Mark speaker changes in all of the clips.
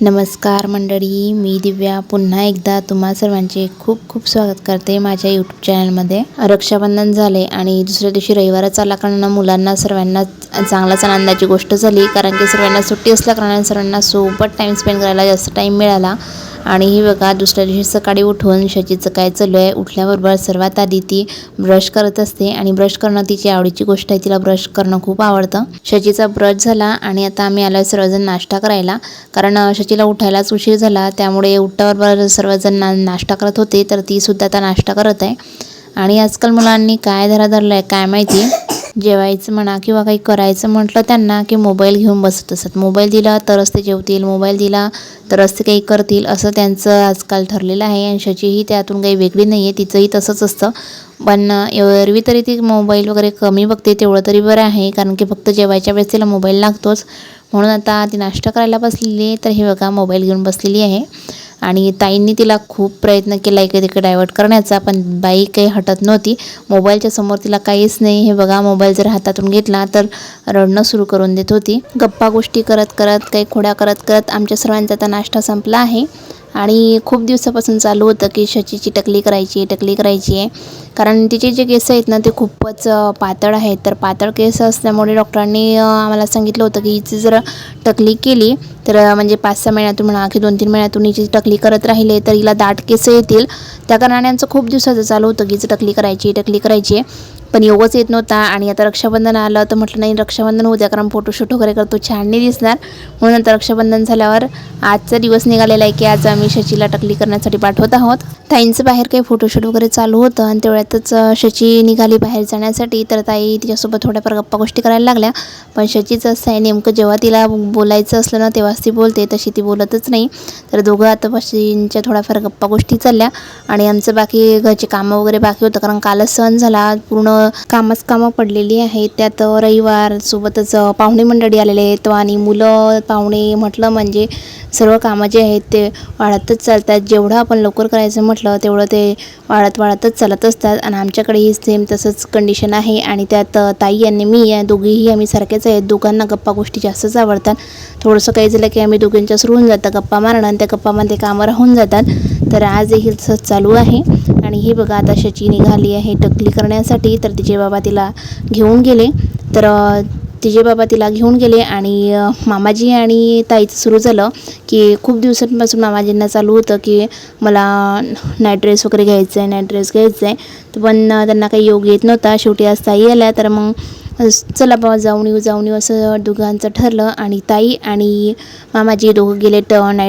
Speaker 1: नमस्कार मंडळी मी दिव्या. पुन्हा एकदा तुम्हा सर्वांचे खूप खूप स्वागत करते माझ्या यूट्यूब चॅनलमध्ये रक्षाबंधन झाले आणि दुसऱ्या दिवशी रविवारच आला कारण मुलांना सर्वांना चांगलाच आनंदाची गोष्ट झाली कारण की सर्वांना सुट्टी असल्या कारणाने सर्वांना सोबत टाईम स्पेंड करायला जास्त टाईम मिळाला. आणि ही बघा दुसऱ्या दिवशी सकाळी उठून शचीचं काय चालू आहे उठल्याबरोबर सर्वात आधी ती ब्रश करत असते आणि ब्रश करणं तिची आवडीची गोष्ट आहे तिला ब्रश करणं खूप आवडतं. शचीचा ब्रश झाला आणि आता आम्ही आलो सर्वजण नाश्ता करायला. कारण शचीला उठायलाच उशीर झाला त्यामुळे उठल्याबरोबर सर्वजण ना नाश्ता करत होते तर ती सुद्धा आता नाश्ता करत आहे. आणि आजकाल मुलांनी काय धरा धरला आहे काय माहिती? जेवायचं म्हणा किंवा काही करायचं म्हटलं त्यांना की मोबाईल घेऊन बसत असतात मोबाईल दिला तरच ते जेवतील मोबाईल दिला तरच ते काही करतील असं त्यांचं आजकाल ठरलेलं आहे. आणि शचीही त्यातून काही वेगळी नाही आहे तिचंही तसंच असतं. पण एरवी तरी ती मोबाईल वगैरे कमी बघते तेवढं तरी बरं आहे कारण की फक्त जेवायच्या वेळेस तिला मोबाईल लागतोच. म्हणून आता ती नाश्ता करायला बसलेली आहे तर हे बघा मोबाईल घेऊन बसलेली आहे. आणि ताईंनी तिला खूप प्रयत्न केला इकडे तिकडे डायव्हर्ट करण्याचा पण बाई काही हटत नव्हती. मोबाईलच्या समोर तिला काहीच नाही. हे बघा मोबाईल जर हातातून घेतला तर रडणं सुरू करून देत होती. गप्पा गोष्टी करत करत काही खोड्या करत करत आमच्या सर्वांचा आता नाश्ता संपला आहे. आणि खूप दिवसापासून चालू होतं की शचीची टकली करायची टकली करायची आहे. कारण तिचे जे केस आहेत ना ते खूपच पातळ आहेत. तर पातळ केस असल्यामुळे डॉक्टरांनी आम्हाला सांगितलं होतं की हिची जर टकली केली तर म्हणजे पाच सहा महिन्यातून म्हणा की दोन तीन महिन्यातून हिची टकली करत राहिले तर हिला दाट केस येतील. त्या कारणाने आमचं खूप दिवसाचं चालू होतं की हिचं टकली करायची टकली करायची आहे. पण योगच येत नव्हता आणि आता रक्षाबंधन आलं तर म्हटलं नाही रक्षाबंधन होऊ द्या कारण फोटोशूट वगैरे करतो छान नाही दिसणार. म्हणून आता रक्षाबंधन झाल्यावर आजचा दिवस निघालेला आहे की आज आम्ही शचीला टकली करण्यासाठी पाठवत आहोत. ताईंचं बाहेर काही फोटोशूट वगैरे चालू होतं आणि तेवढ्यातच शची निघाली बाहेर जाण्यासाठी. तर ताई तिच्यासोबत थोड्याफार गप्पा गोष्टी करायला लागल्या. पण शचीचं असं आहे नेमकं जेव्हा तिला बोलायचं असलं ना तेव्हाच ती बोलते. तशी ती बोलतच नाही. तर दोघं आता पशींच्या थोड्याफार गप्पा गोष्टी चालल्या. आणि आमचं बाकी घरचे कामं वगैरे बाकी होतं. कारण कालच सण झाला. पूर्ण कामच कामं पडलेली आहेत. त्यात रविवार सोबतच पाहुणे मंडळी आलेले आहेत. आणि मुलं पाहुणे म्हटलं म्हणजे सर्व कामं जे आहेत ते वाढतच चालतात. जेवढं आपण लवकर करायचं म्हटलं म्हटलं तेवढं ते वाढत वाढतच चालत असतात. आणि आमच्याकडेही सेम तसंच कंडिशन आहे. आणि त्यात ताई आणि मी या दोघीही आम्ही सारखेच आहेत. दोघांना गप्पा गोष्टी जास्तच आवडतात. थोडंसं काही झालं की आम्ही दोघींच्या सुरू होऊन जातं गप्पा मारणं आणि त्या गप्पामध्ये कामं राहून जातात. तर आजही तसंच चालू आहे. आणि ही बघा आता शची निघाली आहे टकली करण्यासाठी. तर तिचे बाबा तिला घेऊन गेले. तर तिचे बाबा तिला घेऊन गेले आणि मामाजी आणि ताईचं सुरू झालं की खूप दिवसांपासून मामाजींना चालू होतं की मला नाईट ड्रेस वगैरे घ्यायचं आहे नाईट ड्रेस घ्यायचं आहे पण त्यांना काही योग येत नव्हता. शेवटी आज ताई आल्या तर मग चला बाबा जाऊन येऊ जाऊन येऊ असं दोघांचं ठरलं. आणि ताई आणि मामाजी दोघं गेले टन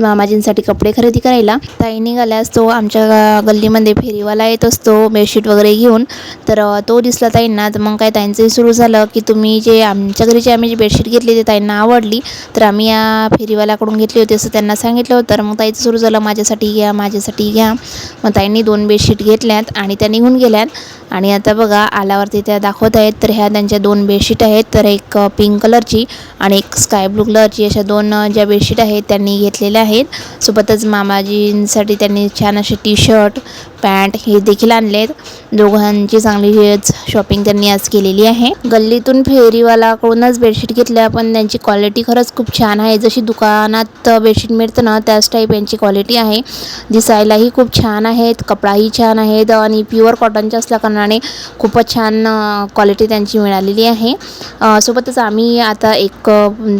Speaker 1: मामाजींसाठी कपडे खरेदी करायला. ताई निघाल्यास तो आमच्या गल्लीमध्ये फेरीवाला येत असतो. बेडशीट वगैरे घेऊन. तर तो दिसला ताईंना. तर मग काय ताईंचंही सुरू झालं की तुम्ही जे आमच्या घरी जे आम्ही जी बेडशीट घेतली ती ताईंना आवडली. तर आम्ही या फेरीवाल्याकडून घेतली होती असं त्यांना सांगितलं होतं. तर मग ताईचं सुरू झालं माझ्यासाठी घ्या माझ्यासाठी घ्या. मग ताईंनी दोन बेडशीट घेतल्यात आणि त्या निघून गेल्यात. आणि आता बघा आल्यावरती त्या दाखवत आहेत. तर ह्या त्यांच्या दोन बेडशीट आहेत. तर एक पिंक कलरची आणि एक स्काय ब्लू कलरची. अशा दोन ज्या बेडशीट आहेत त्यांनी घेतलेल्या आहेत. सोबतच मामाजींसाठी त्यांनी छान असे टी शर्ट पॅन्ट हे देखील आणलेत. दोघांची चांगली शॉपिंग त्यांनी आज केलेली आहे. गल्लीतून फेरीवालाकडूनच बेडशीट घेतल्या पण त्यांची क्वालिटी खरंच खूप छान आहे. जशी दुकानात बेडशीट मिळतं ना त्याच टाईप यांची क्वालिटी आहे. दिसायलाही खूप छान आहेत कपडाही छान आहेत आणि प्युअर कॉटनच्या असल्याकारणाने खूपच छान क्वालिटी त्यांची मिळालेली आहे. सोबतच आम्ही आता एक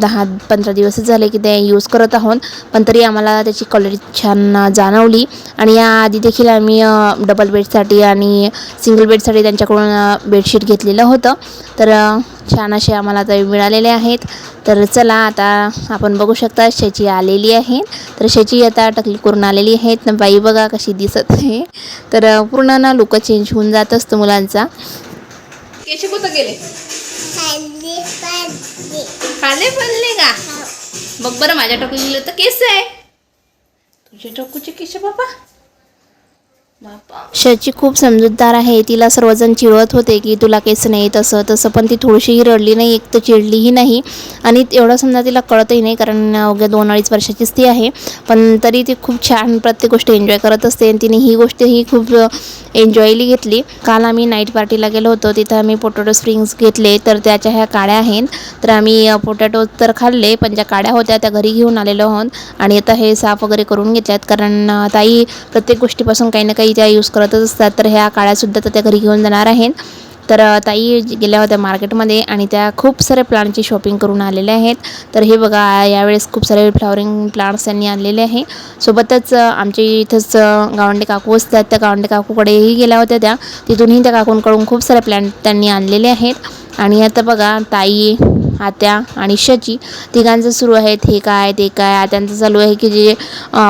Speaker 1: दहा पंधरा दिवसच झाले की ते यूज करत आहोत पण तरी आम्हाला त्याची क्वालिटी छान जाणवली. आणि याआधी देखील आम्ही डबल बेडसाठी आणि सिंगल बेडसाठी त्यांच्याकडून बेडशीट घेतलेलं होतं. तर छान असे आम्हाला आता मिळालेले आहेत. तर चला आता आपण बघू शकता शची आलेली आहे. तर शची आता टकली करून आलेली आहेत. ना बाई बघा कशी दिसत आहे. तर पूर्ण ना लुक चेंज होऊन जात असतं मुलांचा.
Speaker 2: केशव कुठं गेले?
Speaker 3: खाली
Speaker 2: खाले पडले का? बघ बरं माझ्या टोकलीला तर केस आहे. तुझ्या टोकूचे केस बाबा?
Speaker 1: शची खूप समजूतदार आहे. तिला सर्वजण चिडवत होते की तुला केस नाही तसं तसं पण ती थोडीशीही रडली नाही एक तर चिडलीही नाही. आणि एवढं समजा तिला कळतही नाही कारण अवघ्या दोन अडीच वर्षाचीच ती आहे. पण तरी ती खूप छान प्रत्येक गोष्ट एन्जॉय करत असते आणि तिने ही गोष्ट ही खूप एन्जॉयली घेतली. काल आम्ही नाईट पार्टीला गेलो होतो. तिथं आम्ही पोटॅटो स्प्रिंग्स घेतले तर त्याच्या ह्या काड्या आहेत. तर आम्ही पोटॅटो तर खाल्ले पण ज्या काड्या होत्या त्या घरी घेऊन आलेलो आहोत. आणि आता हे साफ वगैरे करून घेतल्यात कारण ताई प्रत्येक गोष्टीपासून काही ना काही त्या यूज करतच असतात. तर ह्या काळ्यासुद्धा तर त्या घरी घेऊन जाणार आहेत. तर ताई गेल्या होत्या मार्केटमध्ये आणि त्या खूप साऱ्या प्लांटची शॉपिंग करून आलेल्या आहेत. तर हे बघा यावेळेस खूप सारे फ्लॉवरिंग प्लांट्स त्यांनी आणलेले आहे. सोबतच आमचे आमच्या इथंच गावंडे काकू असतात. त्या गावंडे काकूकडेही गेल्या होत्या त्या. तिथूनही त्या काकूंकडून खूप सारे प्लांट त्यांनी आणलेले आहेत. आणि आता बघा ताई आत्या आणि शची. तिघांचं सुरू आहेत. हे काय? ते काय? आत्यांचं चालू आहे की जे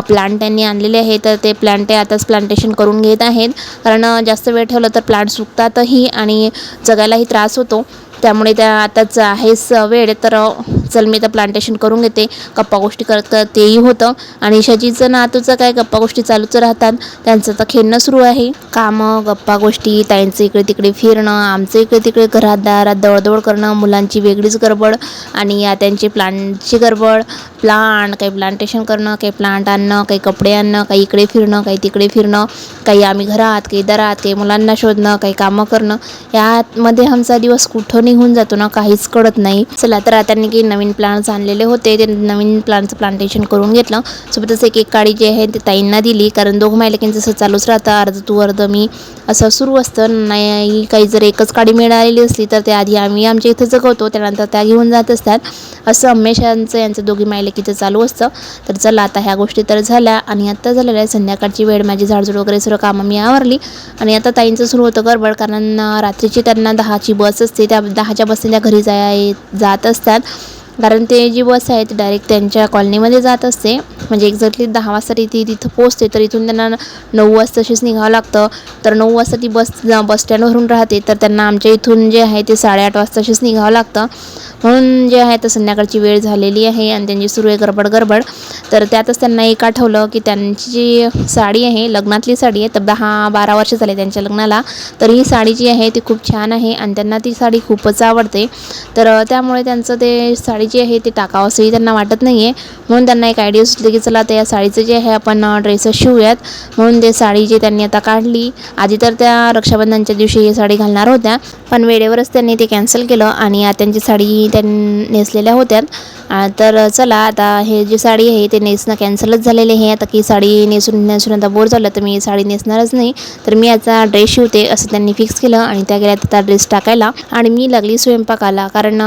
Speaker 1: प्लांट त्यांनी आणलेले आहे तर ते प्लांट ते आताच प्लांटेशन करून घेत आहेत. कारण जास्त वेळ ठेवलं तर प्लांट सुकतातही आणि जगायलाही त्रास होतो. त्यामुळे त्या आताच आहेच वेळ. तर चल मी तर प्लांटेशन करून घेते. गप्पा गोष्टी करत करत तेही होतं. आणि शजीचं नातूचं काय गप्पा गोष्टी चालूच राहतात. त्यांचं तर खेळणं सुरू आहे. कामं गप्पा गोष्टी ताईंचं इकडे तिकडे फिरणं आमचं इकडे तिकडे घरात दारात दौडदौड करणं मुलांची वेगळीच गडबड आणि या त्यांची प्लांटची गडबड. प्लांट काही प्लांटेशन करणं काही प्लांट आणणं काही कपडे आणणं काही इकडे फिरणं काही तिकडे फिरणं काही आम्ही घरात काही दारात काही मुलांना शोधणं काही कामं करणं. यामध्ये आमचा दिवस कुठं निघून जातो ना काहीच कळत नाही. चला तर आता की नवीन नवीन प्लांट्स आणलेले होते. ते नवीन प्लांटचं प्लांटेशन करून घेतलं. सोबतच एक एक काळी जी आहे ते ताईंना दिली. कारण दोघं मायलेकींचं जसं चालूच राहतं. अर्ध तू अर्ध मी. असं सुरू असतं. नाही काही जर एकच काडी मिळालेली असली तर त्या आधी आम्ही आमच्या इथं जगवतो. त्यानंतर त्या घेऊन जात असतात. असं हमेशांचं यांचं दोघी मायलेकीचं चालू असतं. तर चला आता ह्या गोष्टी तर झाल्या. आणि आत्ता झालेल्या संध्याकाळची वेळ. माझी झाडझूड वगैरे सर्व कामं मी आवरली. आणि आता ताईंचं सुरू होतं गडबड. कारण रात्रीची त्यांना दहाची बस असते. त्या दहाच्या बसने त्या घरी जाय जात असतात. कारण ते जी बस आहे ती डायरेक्ट त्यांच्या कॉलनीमध्ये जात असते. म्हणजे एक्झॅक्टली दहा वाजता ती ती तिथं पोचते तर इथून त्यांना नऊ वाजता तशीच निघावं लागतं. तर नऊ वाजता ती बस बस स्टँडवरून राहते तर त्यांना आमच्या इथून जे आहे ते साडेआठ वाजताशीच निघावं लागतं. म्हणून जे आहे तर संध्याकाळची वेळ झालेली आहे आणि त्यांची सुरू आहे गडबड गडबड. तर त्यातच त्यांना एक आठवलं की त्यांची जी साडी आहे लग्नातली साडी आहे तर दहा बारा वर्ष झाले त्यांच्या लग्नाला. तर ही साडी जी आहे ती खूप छान आहे आणि त्यांना ती साडी खूपच आवडते. तर त्यामुळे त्यांचं ते साडी जी आहे ती टाकावं असंही त्यांना वाटत नाही आहे म्हणून त्यांना एक आयडिया सुचली की चला त्या साडीचं जे आहे आपण ड्रेसेस शिवूयात. म्हणून ते साडी जी त्यांनी आता काढली. आधी तर त्या रक्षाबंधनच्या दिवशी ही साडी घालणार होत्या. पण वेळेवरच त्यांनी ते कॅन्सल केलं आणि त्यांची साडी त्यांनी नेसलेल्या होत्या तर चला आता हे जी साडी आहे ते नेसणं कॅन्सलच झालेले आहे. आता की साडी नेसून नेसून आता बोर झालं तर मी साडी नेसणारच नाही. तर मी याचा ड्रेस शिवते असं त्यांनी फिक्स केलं आणि त्या गेल्या त्या ड्रेस टाकायला. आणि मी लागली स्वयंपाकाला. कारण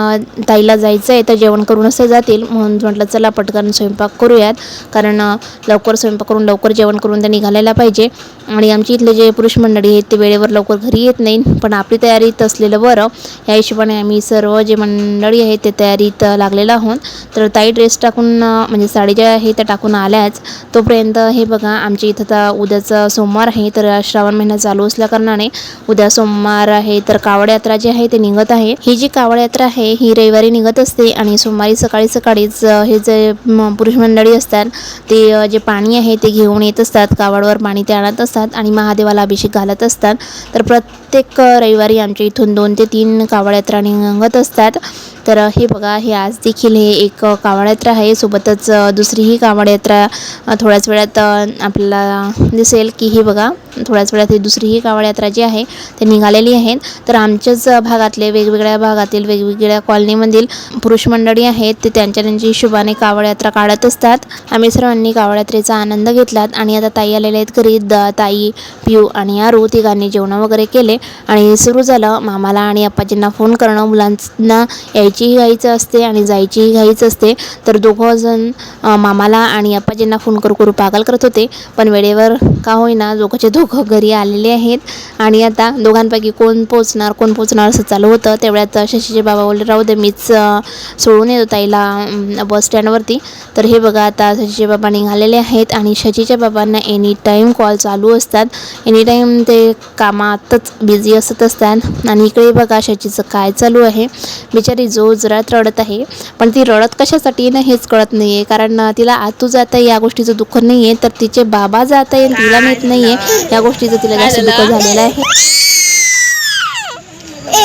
Speaker 1: ताईला जायचं आहे तर जेवण करूनच ते जातील. म्हणून म्हटलं चला पटकन स्वयंपाक करूयात. कारण लवकर स्वयंपाक करून लवकर जेवण करून ते निघालायला पाहिजे. आणि आमची इथले जे पुरुष मंडळी आहेत ते वेळेवर लवकर घरी येत नाही पण आपली तयारीत असलेलं बरं. या हिशोबाने आम्ही सर्व जे मंडळी आहेत ते तयारीत लागलेलं आहोत. तर ताई ड्रेस टाकून म्हणजे साडी ज्या आहे त्या टाकून आल्याच तोपर्यंत हे बघा आमच्या इथं तर उद्याचा सोमवार आहे तर श्रावण महिना चालू असल्याकारणाने उद्या सोमवार आहे. तर कावड यात्रा जी आहे ते निघत आहे. ही जी कावड यात्रा आहे ही रविवारी निघत असते. आणि सोमवारी सकाळी सकाळीच हे जे म, पुरुष मंडळी असतात ते जे पाणी आहे ते घेऊन येत असतात कावडवर पाणी ते आणत असतात आणि महादेवाला अभिषेक घालत असतात. तर प्रत्येक रविवारी आमच्या इथून दोन ते तीन कावड यात्रा निघत असतात. तर हे बघा हे आज देखील हे एक कावडयात्रा आहे. सोबतच दुसरीही कावडयात्रा थोड्याच वेळात आपल्याला दिसेल की ही बघा थोड्याच वेळात ही दुसरीही कावडयात्रा जी आहे ते निघालेली आहेत. तर आमच्याच भागातले वेगवेगळ्या भागातील वेगवेगळ्या कॉलनीमधील पुरुष मंडळी आहेत ते त्यांच्या त्यांच्या हिशोबाने कावडयात्रा काढत असतात. आम्ही सर्वांनी कावडयात्रेचा आनंद घेतलात आणि आता ताई आलेल्या आहेत घरी. द ताई पिऊ आणि आरू तिघांनी जेवण वगैरे केले आणि सुरू झालं. मामाला आणि अप्पाजींना फोन करणं मुलांना यायचीही घाईचं असते आणि जायचीही घाईच असते. तर दोघंजण मामाला आणि अप्पाजींना फोन करू करू पागल करत होते. पण वेळेवर का होईना दोघंचे दोघं घरी आलेले आहेत. आणि आता दोघांपैकी कोण पोचणार कोण पोचणार असं चालू होतं. तेवढ्यात शशीचे बाबा बोलले राहू दे मीच सोडून येतो ताईला बस स्टँडवरती. तर हे बघा आता शशीचे बाबा निघालेले आहेत आणि शशीच्या बाबांना एनी टाईम कॉल चालू असतात. एनी टाईम ते कामातच बिझी असत असतात. आणि इकडे बघा शशीचं काय चालू आहे. बिचारी जो रोज रात रडत आहे. पण ती रडत कशासाठी ना हेच कळत नाही आहे कारण तिला आतू जाता या गोष्टीचं दुःख नाही आहे तर तिचे बाबा जात आहे तिला माहीत नाही आहे या गोष्टीचं तिला जास्त दुःख झालेलं आहे.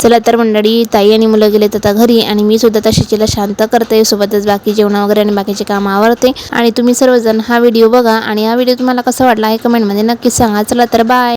Speaker 1: चला तर मंडळी ताई आणि मुलं गेलेत आता घरी आणि मी सुद्धा तशी तिला शांत करते. सोबतच बाकी जेवण वगैरे आणि बाकीचे काम आवरते. आणि तुम्ही सर्वजण हा व्हिडिओ बघा. आणि हा व्हिडिओ तुम्हाला कसा वाटला आहे कमेंटमध्ये नक्की सांगा. चला तर बाय.